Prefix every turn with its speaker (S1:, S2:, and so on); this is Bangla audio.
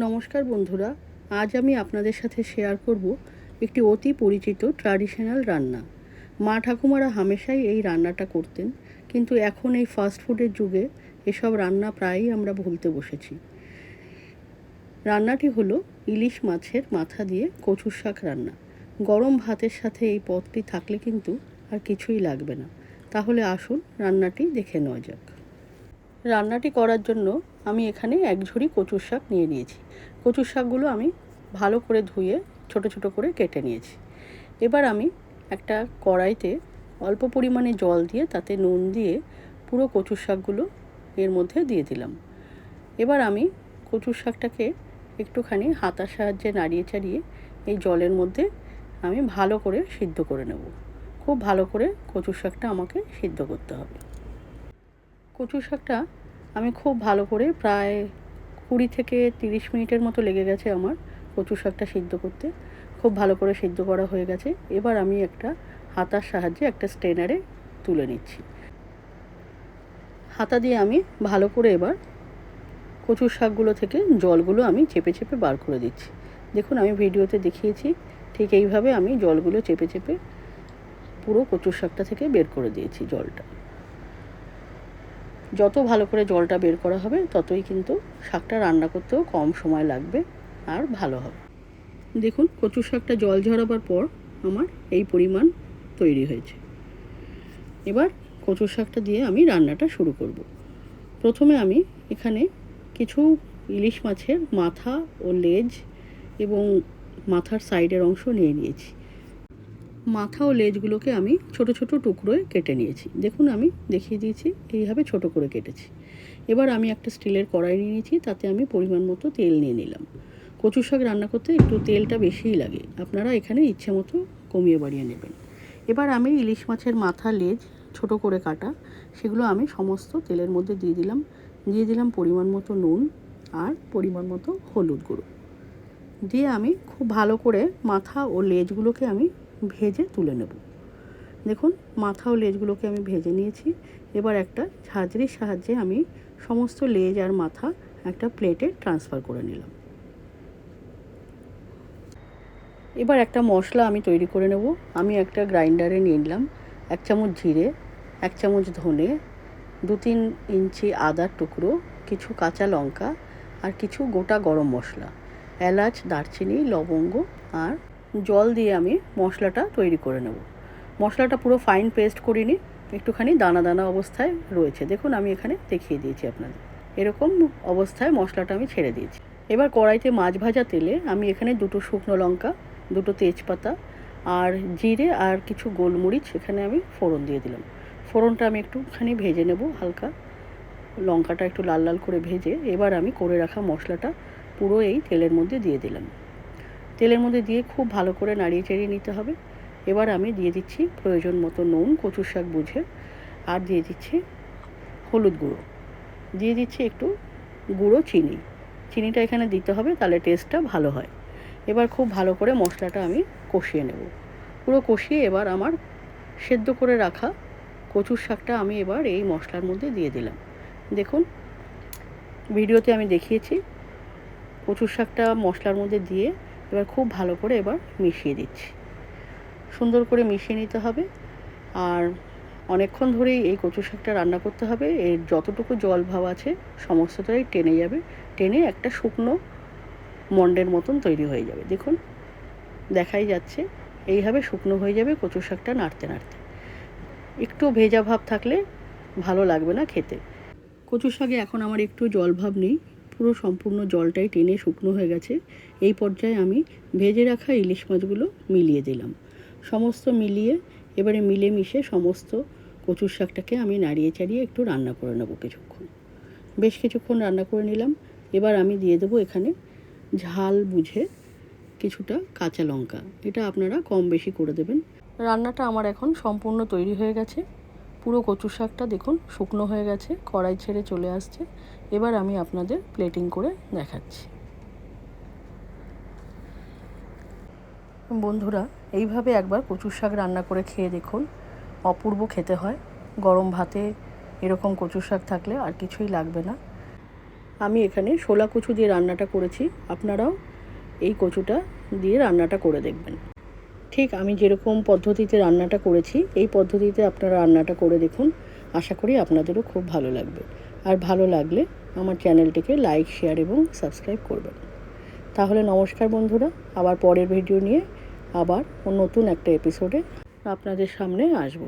S1: নমস্কার বন্ধুরা, আজ আমি আপনাদের সাথে শেয়ার করব একটি অতি পরিচিত ট্র্যাডিশনাল রান্না। মা ঠাকুমারা হামেশাই এই রান্নাটা করতেন, কিন্তু এখন এই ফাস্ট ফুডের যুগে এসব রান্না প্রায়ই আমরা ভুলতে বসেছি। রান্নাটি হলো ইলিশ মাছের মাথা দিয়ে কচুর শাক রান্না। গরম ভাতের সাথে এই পদটি থাকলে কিন্তু আর কিছুই লাগবে না। তাহলে আসুন রান্নাটি দেখে নেওয়া যাক। রান্নাটি করার জন্য আমি এখানে এক ঝুড়ি কচুর শাক নিয়ে নিয়েছি। কচুর শাকগুলো আমি ভালো করে ধুয়ে, ছোট ছোট করে কেটে নিয়েছি। এবার আমি একটা কড়াইতে অল্প পরিমাণে জল দিয়ে তাতে নুন দিয়ে পুরো কচুর শাকগুলো এর মধ্যে দিয়ে দিলাম। এবার আমি কচুর শাকটাকে একটুখানি হাতার সাহায্যে নাড়িয়ে চাড়িয়ে এই জলের মধ্যে আমি ভালো করে সিদ্ধ করে নেব। খুব ভালো করে কচুর শাকটা আমাকে সিদ্ধ করতে হবে। কচু শাকটা আমি খুব ভালো করে প্রায় কুড়ি থেকে তিরিশ মিনিটের মতো লেগে গেছে আমার কচু শাকটা সিদ্ধ করতে। খুব ভালো করে সিদ্ধ করা হয়ে গেছে। এবার আমি একটা হাতার সাহায্যে একটা স্টেনারে তুলে নিচ্ছি। হাতা দিয়ে আমি ভালো করে এবার কচুর শাকগুলো থেকে জলগুলো আমি চেপে চেপে বার করে দিচ্ছি। দেখুন, আমি ভিডিওতে দেখিয়েছি, ঠিক এইভাবে আমি জলগুলো চেপে চেপে পুরো কচুর শাকটা থেকে বের করে দিয়েছি জলটা। যত ভালো করে জলটা বের করা হবে, ততই কিন্তু শাকটা রান্না করতেও কম সময় লাগবে আর ভালো হবে। দেখুন কচু শাকটা জল ঝরাবার পর আমার এই পরিমাণ তৈরি হয়েছে। এবার কচু শাকটা দিয়ে আমি রান্নাটা শুরু করব। প্রথমে আমি এখানে কিছু ইলিশ মাছের মাথা ও লেজ এবং মাথার সাইডের অংশ নিয়ে নিয়েছি। মাথা ও লেজগুলোকে আমি ছোট ছোট টুকরোয় কেটে নিয়েছি। দেখুন আমি দেখিয়ে দিয়েছি, এইভাবে ছোট করে কেটেছি। এবার আমি একটা স্টিলের কড়াই নিয়ে নিয়েছি, তাতে আমি পরিমাণ মতো তেল নিয়ে নিলাম। কচু শাক রান্না করতে একটু তেলটা বেশিই লাগে। আপনারা এখানে ইচ্ছে মতো কমিয়ে বাড়িয়ে নেবেন। এবার আমি ইলিশ মাছের মাথা, লেজ ছোট করে কাটা, সেগুলো আমি সমস্ত তেলের মধ্যে দিয়ে দিলাম। দিয়ে দিলাম পরিমাণ মতো নুন আর পরিমাণ মতো হলুদ গুঁড়ো। দিয়ে আমি খুব ভালো করে মাথা ও লেজগুলোকে আমি ভেজে তুলে নেব। দেখুন, মাথা ও লেজগুলোকে আমি ভেজে নিয়েছি। এবার একটা ঝাঁঝরির সাহায্যে আমি সমস্ত লেজ আর মাথা একটা প্লেটে ট্রান্সফার করে নিলাম। এবার একটা মশলা আমি তৈরি করে নেব। আমি একটা গ্রাইন্ডারে নিয়ে নিলাম এক চামচ জিরে, এক চামচ ধনে, দু তিন ইঞ্চি আদার টুকরো, কিছু কাঁচা লঙ্কা আর কিছু গোটা গরম মশলা, এলাচ, দারচিনি, লবঙ্গ আর জল দিয়ে আমি মশলাটা তৈরি করে নেব। মশলাটা পুরো ফাইন পেস্ট করিনি, একটুখানি দানা দানা অবস্থায় রয়েছে। দেখুন, আমি এখানে দেখিয়ে দিয়েছি আপনাদের। এরকম অবস্থায় মশলাটা আমি ছেড়ে দিয়েছি। এবার কড়াইতে মাছ ভাজা তেলে আমি এখানে দুটো শুকনো লঙ্কা, দুটো তেজপাতা আর জিরে আর কিছু গোলমরিচ এখানে আমি ফোড়ন দিয়ে দিলাম। ফোড়নটা আমি একটুখানি ভেজে নেব হালকা। লঙ্কাটা একটু লাল লাল করে ভেজে এবার আমি করে রাখা মশলাটা পুরো এই তেলের মধ্যে দিয়ে দিলাম। তেলের মধ্যে দিয়ে খুব ভালো করে নাড়িয়ে চাড়িয়ে নিতে হবে। এবার আমি দিয়ে দিচ্ছি প্রয়োজন মতো নুন, কচুর শাক বুঝে, আর দিয়ে দিচ্ছি হলুদ গুঁড়ো। দিয়ে দিচ্ছি একটু গুঁড়ো চিনি। চিনিটা এখানে দিতে হবে, তাহলে টেস্টটা ভালো হয়। এবার খুব ভালো করে মশলাটা আমি কষিয়ে নেব। পুরো কষিয়ে এবার আমার সেদ্ধ করে রাখা কচুর শাকটা আমি এবার এই মশলার মধ্যে দিয়ে দিলাম। দেখুন, ভিডিওতে আমি দেখিয়েছি কচুর শাকটা মশলার মধ্যে দিয়ে এবার খুব ভালো করে এবার মিশিয়ে দিচ্ছি। সুন্দর করে মিশিয়ে নিতে হবে। আর অনেকক্ষণ ধরেই এই কচু শাকটা রান্না করতে হবে। এর যতটুকু জল ভাব আছে সমস্তটাই টেনে যাবে। টেনে একটা শুকনো মন্ডের মতন তৈরি হয়ে যাবে। দেখুন, দেখাই যাচ্ছে। এইভাবে শুকনো হয়ে যাবে কচু শাকটা নাড়তে নাড়তে। একটু ভেজা ভাব থাকলে ভালো লাগবে না খেতে। কচু শাকে এখন আমার একটু জল ভাব নেই। পুরো সম্পূর্ণ জলটাই টেনে শুকনো হয়ে গেছে। এই পর্যায়ে আমি ভেজে রাখা ইলিশ মাছগুলো মিলিয়ে দিলাম। সমস্ত মিলিয়ে এবারে মিলে মিশে সমস্ত কচুর শাকটাকে আমি নাড়িয়ে চাড়িয়ে একটু রান্না করে নেব কিছুক্ষণ। বেশ কিছুক্ষণ রান্না করে নিলাম। এবার আমি দিয়ে দেবো এখানে ঝাল বুঝে কিছুটা কাঁচা লঙ্কা। এটা আপনারা কম বেশি করে দেবেন। রান্নাটা আমার এখন সম্পূর্ণ তৈরি হয়ে গেছে। পুরো কচু শাকটা দেখুন শুকনো হয়ে গেছে, কড়াই ছেড়ে চলে আসছে। এবার আমি আপনাদের প্লেটিং করে দেখাচ্ছি। বন্ধুরা, এইভাবে একবার কচুর শাক রান্না করে খেয়ে দেখুন, অপূর্ব খেতে হয়। গরম ভাতে এরকম কচুর শাক থাকলে আর কিছুই লাগবে না। আমি এখানে শোলা কচু দিয়ে রান্নাটা করেছি, আপনারাও এই কচুটা দিয়ে রান্নাটা করে দেখবেন। ঠিক আমি যেরকম পদ্ধতিতে রান্নাটা করেছি, এই পদ্ধতিতে আপনারা রান্নাটা করে দেখুন। আশা করি আপনাদেরও খুব ভালো লাগবে। আর ভালো লাগলে আমার চ্যানেলটিকে লাইক, শেয়ার এবং সাবস্ক্রাইব করবেন। তাহলে নমস্কার বন্ধুরা, আবার পরের ভিডিও নিয়ে আবার নতুন একটা এপিসোডে আপনাদের সামনে আসব।